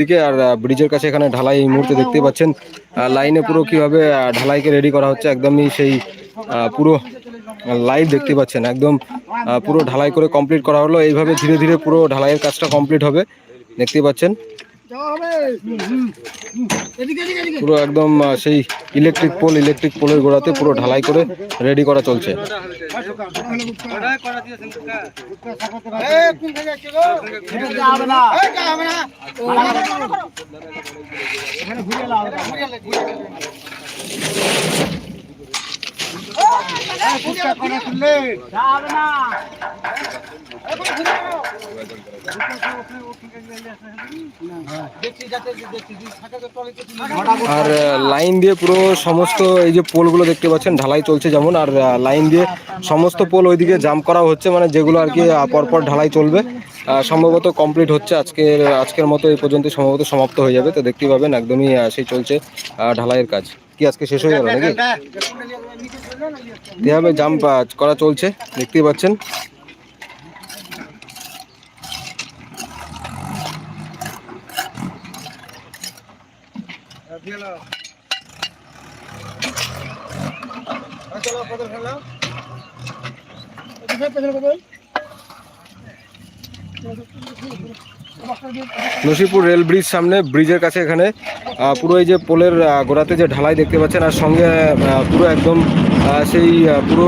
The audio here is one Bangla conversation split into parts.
দিকে আর ব্রিজের কাছে এখানে ঢালাই এই মুহূর্তে দেখতে পাচ্ছেন। লাইনে পুরো কীভাবে ঢালাইকে রেডি করা হচ্ছে একদমই সেই পুরো লাইভ দেখতে পাচ্ছেন। একদম পুরো ঢালাই করে কমপ্লিট করা হলো। এইভাবে ধীরে ধীরে পুরো ঢালাইয়ের কাজটা কমপ্লিট হবে। দেখতে পাচ্ছেন। পুরো একদম সেই ইলেকট্রিক পোল ইলেকট্রিক পোলের গোড়াতে পুরো ঢালাই করে রেডি করা চলছে। ঘুরে ঘুরে আর লাইন দিয়ে পুরো সমস্ত এই যে পোলগুলো দেখতে পাচ্ছেন, ঢালাই চলছে যেমন, আর লাইন দিয়ে সমস্ত পোল ওইদিকে জাম করা হচ্ছে মানে যেগুলো আর কি পরপর ঢালাই চলবে। সম্ভবত কমপ্লিট হচ্ছে, আজকের আজকের মতো এই পর্যন্ত সম্ভবত সমাপ্ত হয়ে যাবে। তো দেখতেই পাবেন, একদমই সেই চলছে ঢালাইয়ের কাজ। কি আজকে শেষ হয়ে গেল নাকি? এভাবে জাম করা চলছে দেখতেই পাচ্ছেন। নসিপুর রেল ব্রিজ সামনে, ব্রিজের কাছে এখানে পুরো এই যে পোলের গোড়াতে যে ঢালাই দেখতে পাচ্ছেন, আর সঙ্গে পুরো একদম সেই পুরো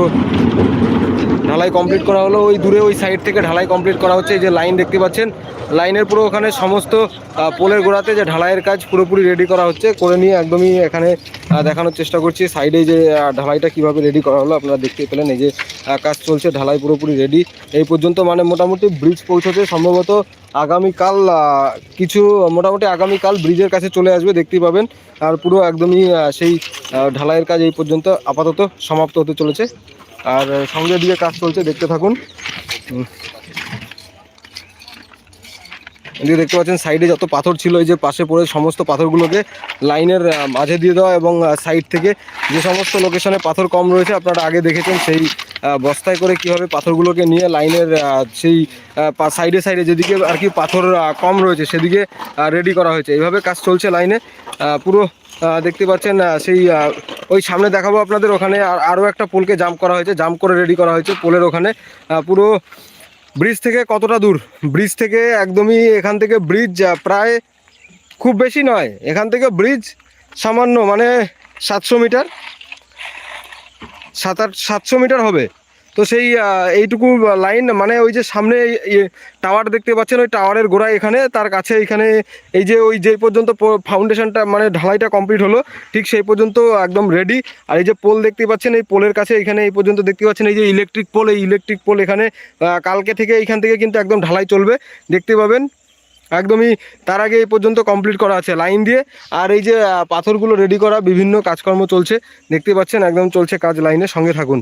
ঢালাই কমপ্লিট করা হলো। ওই দূরে ওই সাইড থেকে ঢালাই কমপ্লিট করা হচ্ছে, এই যে লাইন দেখতে পাচ্ছেন। লাইনের পুরো ওখানে সমস্ত পোলের গোড়াতে যে ঢালাইয়ের কাজ পুরোপুরি রেডি করা হচ্ছে, করে নিয়ে একদমই এখানে দেখানোর চেষ্টা করছি। সাইডে যে ঢালাইটা কীভাবে রেডি করা হলো, আপনারা দেখতে পেলেন, এই যে কাজ চলছে, ঢালাই পুরোপুরি রেডি এই পর্যন্ত মানে মোটামুটি ব্রিজ পৌঁছতে সম্ভবত আগামীকাল কিছু মোটামুটি আগামীকাল ব্রিজের কাছে চলে আসবে, দেখতেই পাবেন। আর পুরো একদমই সেই ঢালাইয়ের কাজ এই পর্যন্ত আপাতত সমাপ্ত হতে চলেছে। আর সঙ্গে দিয়ে কাজ চলছে, দেখতে থাকুন। এদিকে দেখতে পাচ্ছেন, সাইডে যত পাথর ছিল, এই যে পাশে পড়ে সমস্ত পাথরগুলোকে লাইনের মাঝে দিয়ে দেওয়া এবং সাইড থেকে যে সমস্ত লোকেশনে পাথর কম রয়েছে, আপনারা আগে দেখেছেন সেই বস্তায় করে কীভাবে পাথরগুলোকে নিয়ে লাইনের সেই সাইডে সাইডে যেদিকে আর কি পাথর কম রয়েছে, সেদিকে রেডি করা হয়েছে। এইভাবে কাজ চলছে লাইনে। পুরো দেখতে পাচ্ছেন সেই ওই সামনে দেখাবো আপনাদের, ওখানে আর আরও একটা পোলকে জাম্প করা হয়েছে জাম্প করে রেডি করা হয়েছে পোলের ওখানে। পুরো ব্রিজ থেকে কতটা দূর? ব্রিজ থেকে একদমই এখান থেকে ব্রিজ প্রায় খুব বেশি নয়। এখান থেকে ব্রিজ সামান্য মানে সাতশো মিটার। সাত আট, সাতশো মিটার হবে। তো সেই এইটুকু লাইন মানে ওই যে সামনে টাওয়ার দেখতে পাচ্ছেন, ওই টাওয়ারের গোড়ায় এখানে, তার কাছে এখানে এই যে ওই যে পর্যন্ত ফাউন্ডেশনটা মানে ঢালাইটা কমপ্লিট হলো, ঠিক সেই পর্যন্ত একদম রেডি আর এই যে পোল দেখতে পাচ্ছেন, এই পোলের কাছে এখানে এই পর্যন্ত দেখতে পাচ্ছেন, এই যে ইলেকট্রিক পোল এই ইলেকট্রিক পোল এখানে কালকে থেকে এইখান থেকে কিন্তু একদম ঢালাই চলবে, দেখতে পাবেন। একদমই তার আগে এই পর্যন্ত কমপ্লিট করা আছে লাইন দিয়ে। আর এই যে পাথরগুলো রেডি করা, বিভিন্ন কাজকর্ম চলছে, দেখতে পাচ্ছেন, একদম চলছে কাজ লাইনে সঙ্গে থাকুন।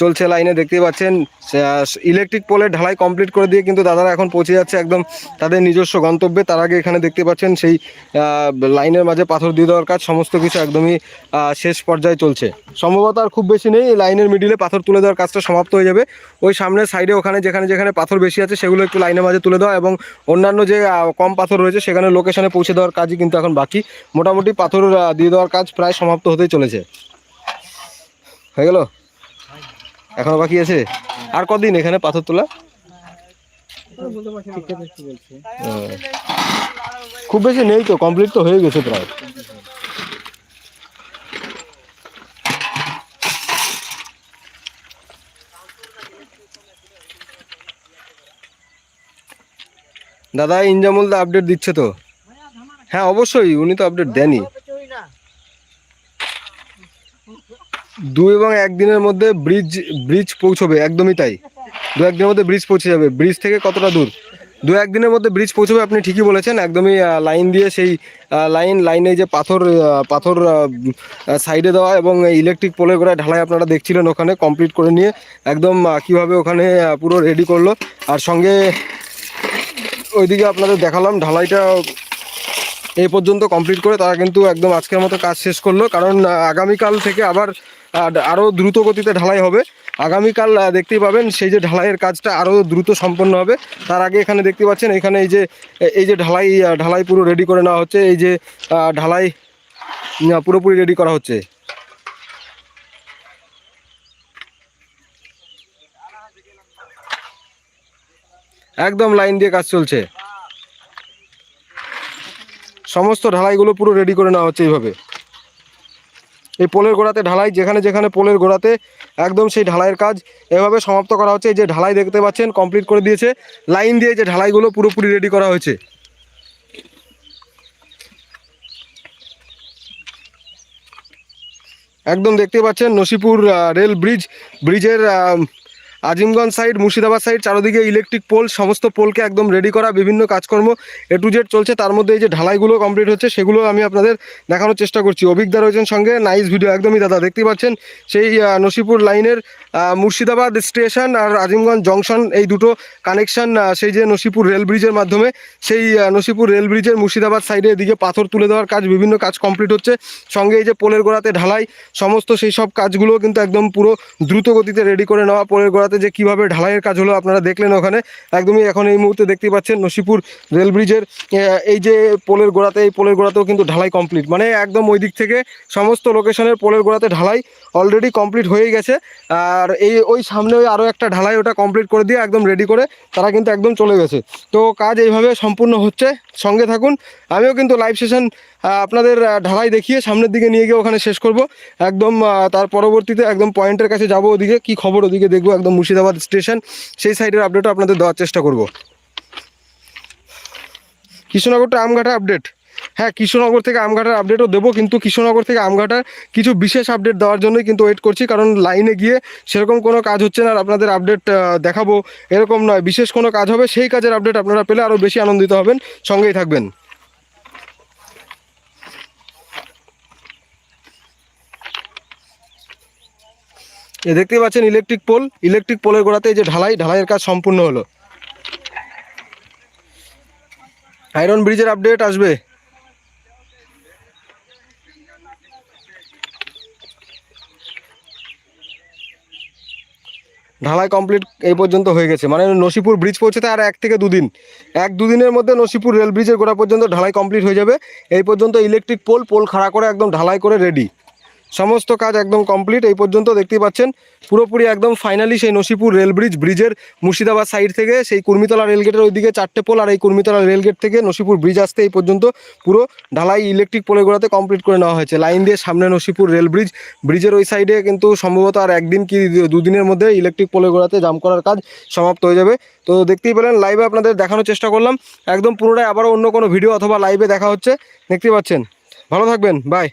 চলছে লাইনে দেখতেই পাচ্ছেন। ইলেকট্রিক পোলের ঢালাই কমপ্লিট করে দিয়ে কিন্তু দাদারা এখন পৌঁছে যাচ্ছে একদম তাদের নিজস্ব গন্তব্যে। তার আগে এখানে দেখতে পাচ্ছেন সেই লাইনের মাঝে পাথর দিয়ে দেওয়ার কাজ সমস্ত কিছু একদমই শেষ পর্যায়ে চলছে। সম্ভবত আর খুব বেশি নেই লাইনের মিডিলে পাথর তুলে দেওয়ার কাজটা সমাপ্ত হয়ে যাবে। ওই সামনের সাইডে ওখানে যেখানে যেখানে পাথর বেশি আছে সেগুলো একটু লাইনের মাঝে তুলে দেওয়া এবং অন্যান্য যে কম পাথর রয়েছে সেখানে লোকেশনে পৌঁছে দেওয়ার কাজই কিন্তু এখন বাকি। মোটামুটি পাথর দিয়ে দেওয়ার কাজ প্রায় সমাপ্ত হতেই চলেছে। হয়ে গেল? এখনও বাকি আছে? আর কদিন এখানে পাথর তোলা। খুব বেশি নেই তো কমপ্লিট তো হয়ে গেছে প্রায়। দাদা, ইনজামুল দা আপডেট দিচ্ছে তো? হ্যাঁ অবশ্যই, উনি তো আপডেট দেনই। দু এবং একদিনের মধ্যে ব্রিজ ব্রিজ পৌঁছবে, একদমই তাই। দু একদিনের মধ্যে ব্রিজ পৌঁছে যাবে। ব্রিজ থেকে কতটা দূর? দু একদিনের মধ্যে ব্রিজ পৌঁছবে, আপনি ঠিকই বলেছেন। একদমই লাইন দিয়ে সেই লাইন লাইনে যে পাথর পাথর সাইডে দেওয়া এবং ইলেকট্রিক পোলের করে ঢালাই আপনারা দেখছিলেন ওখানে কমপ্লিট করে নিয়ে একদম কীভাবে ওখানে পুরো রেডি করল। আর সঙ্গে ওইদিকে আপনাদের দেখালাম, ঢালাইটা এই পর্যন্ত কমপ্লিট করে তারা কিন্তু একদম আজকের মতো কাজ শেষ করল। কারণ আগামীকাল থেকে আবার আরও দ্রুত গতিতে ঢালাই হবে। আগামীকাল দেখতেই পাবেন সেই যে ঢালাইয়ের কাজটা আরও দ্রুত সম্পন্ন হবে। তার আগে এখানে দেখতে পাচ্ছেন, এখানে এই যে এই যে ঢালাই ঢালাই পুরো রেডি করে নেওয়া হচ্ছে। এই যে ঢালাই পুরোপুরি রেডি করা হচ্ছে। একদম লাইন দিয়ে কাজ চলছে। সমস্ত ঢালাইগুলো পুরো রেডি করে নেওয়া হচ্ছে এইভাবে। এই পোলের গোড়াতে ঢালাই, যেখানে যেখানে পোলের গোড়াতে একদম সেই ঢালাইয়ের কাজ এভাবে সমাপ্ত করা হচ্ছে। এই যে ঢালাই দেখতে পাচ্ছেন কমপ্লিট করে দিয়েছে। লাইন দিয়ে যে ঢালাইগুলো পুরোপুরি রেডি করা হয়েছে। একদম দেখতে পাচ্ছেন নসিপুর রেল ব্রিজ, ব্রিজের আজিমগঞ্জ সাইড মুর্শিদাবাদ সাইড চারদিকে ইলেকট্রিক পোল সমস্ত পোলকে একদম রেডি করা, বিভিন্ন কাজকর্ম এ টু জেড চলছে। তার মধ্যে এই যে ঢালাইগুলো কমপ্লিট হচ্ছে, সেগুলো আমি আপনাদের দেখানোর চেষ্টা করছি। অভিজ্ঞতা রয়েছেন সঙ্গে নাইস ভিডিও একদমই দাদা, দেখতেই পাচ্ছেন। সেই নসিপুর লাইনের মুর্শিদাবাদ স্টেশন আর আজিমগঞ্জ জংশন এই দুটো কানেকশন সেই যে নসিপুর রেল ব্রিজের মাধ্যমে, সেই নসিপুর রেল ব্রিজের মুর্শিদাবাদ সাইডে এদিকে পাথর তুলে দেওয়ার কাজ, বিভিন্ন কাজ কমপ্লিট হচ্ছে। সঙ্গে এই যে পোলের গোড়াতে ঢালাই, সমস্ত সেই সব কাজগুলো কিন্তু একদম পুরো দ্রুত গতিতে রেডি করে নেওয়া পোলের গোড়াতে যে কীভাবে ঢালাইয়ের কাজ হলো আপনারা দেখলেন ওখানে। একদমই এখন এই মুহূর্তে দেখতে পাচ্ছেন নসিপুর রেল ব্রিজের এই যে পোলের গোড়াতে, এই পোলের গোড়াতেও কিন্তু ঢালাই কমপ্লিট মানে একদম ওই দিক থেকে সমস্ত লোকেশনের পোলের গোড়াতে ঢালাই অলরেডি কমপ্লিট হয়ে গেছে। আর এই, ওই সামনে ওই আরও একটা ঢালাই ওটা কমপ্লিট করে দিয়ে একদম রেডি করে তারা কিন্তু একদম চলে গেছে। তো কাজ এইভাবে সম্পূর্ণ হচ্ছে। সঙ্গে থাকুন। আমিও কিন্তু লাইভ সেশন আপনাদের ঢালাই দেখিয়ে সামনের দিকে নিয়ে গিয়ে ওখানে শেষ করব। একদম তার পরবর্তীতে একদম পয়েন্টের কাছে যাব ওদিকে, কি খবর ওদিকে দেখব, একদম মুর্শিদাবাদ স্টেশন সেই সাইডের আপডেটও আপনাদের দেওয়ার চেষ্টা করব। কৃষ্ণনগরটা আমঘাটা আপডেট হ্যাঁ কৃষ্ণনগর থেকে আমঘাটার আপডেটও দেবো, কিন্তু কৃষ্ণনগর থেকে আমঘাটার কিছু বিশেষ আপডেট দেওয়ার জন্যই কিন্তু ওয়েট করছি, কারণ লাইনে গিয়ে সেরকম কোনো কাজ হচ্ছে না আর আপনাদের আপডেট দেখাবো। এরকম নয়, বিশেষ কোনো কাজ হবে, সেই কাজের আপডেট আপনারা পেলে আরও বেশি আনন্দিত হবেন। সঙ্গেই থাকবেন। এ দেখতেই পাচ্ছেন ইলেকট্রিক পোল ইলেকট্রিক পোলের গোড়াতে যে ঢালাই, ঢালাইয়ের কাজ সম্পূর্ণ হলো। আয়রন ব্রিজের আপডেট আসবে। ঢালাই কমপ্লিট এই পর্যন্ত হয়ে গেছে। মানে নসিপুর ব্রিজ পৌঁছতে আর এক থেকে দুদিন। এক দুদিনের মধ্যে নসিপুর রেল ব্রিজের গোড়া পর্যন্ত ঢালাই কমপ্লিট হয়ে যাবে। এই পর্যন্ত ইলেকট্রিক পোল পোল খাড়া করে একদম ঢালাই করে রেডি সমস্ত কাজ একদম কমপ্লিট এই পর্যন্ত দেখতেই পাচ্ছেন। পুরোপুরি একদম ফাইনালি সেই নসিপুর রেল ব্রিজ ব্রিজের মুর্শিদাবাদ সাইড থেকে সেই কুর্মিতলা রেলগেটের ওইদিকে চারটে পোল আর এই কুর্মিতলা রেলগেট থেকে নসিপুর ব্রিজ আসতে এই পর্যন্ত পুরো ঢালাই ইলেকট্রিক পোলের গোড়াতে কমপ্লিট করে নেওয়া হয়েছে। লাইন দিয়ে সামনে নসিপুর রেল ব্রিজ ব্রিজের ওই সাইডে কিন্তু সম্ভবত আর একদিন কি দুদিনের মধ্যে ইলেকট্রিক পোলের গোড়াতে জাম করার কাজ সমাপ্ত হয়ে যাবে। তো দেখতেই পেলেন লাইভে আপনাদের দেখানোর চেষ্টা করলাম। একদম পুরোটাই আবারও অন্য কোনো ভিডিও অথবা লাইভে দেখা হচ্ছে। দেখতেই পাচ্ছেন। ভালো থাকবেন বাই